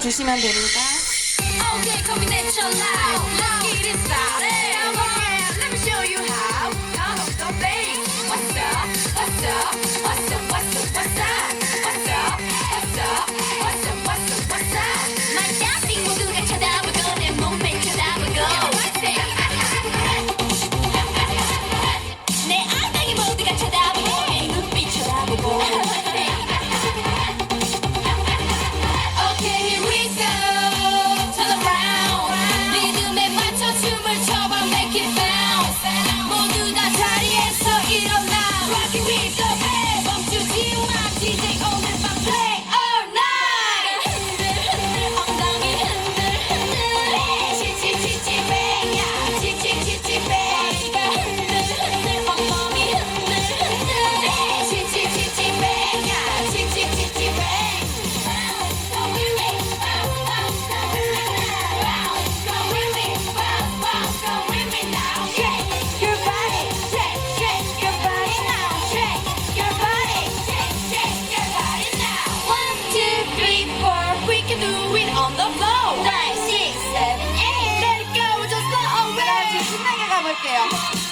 주시면 됩니다. Rocky Weasel. Yeah.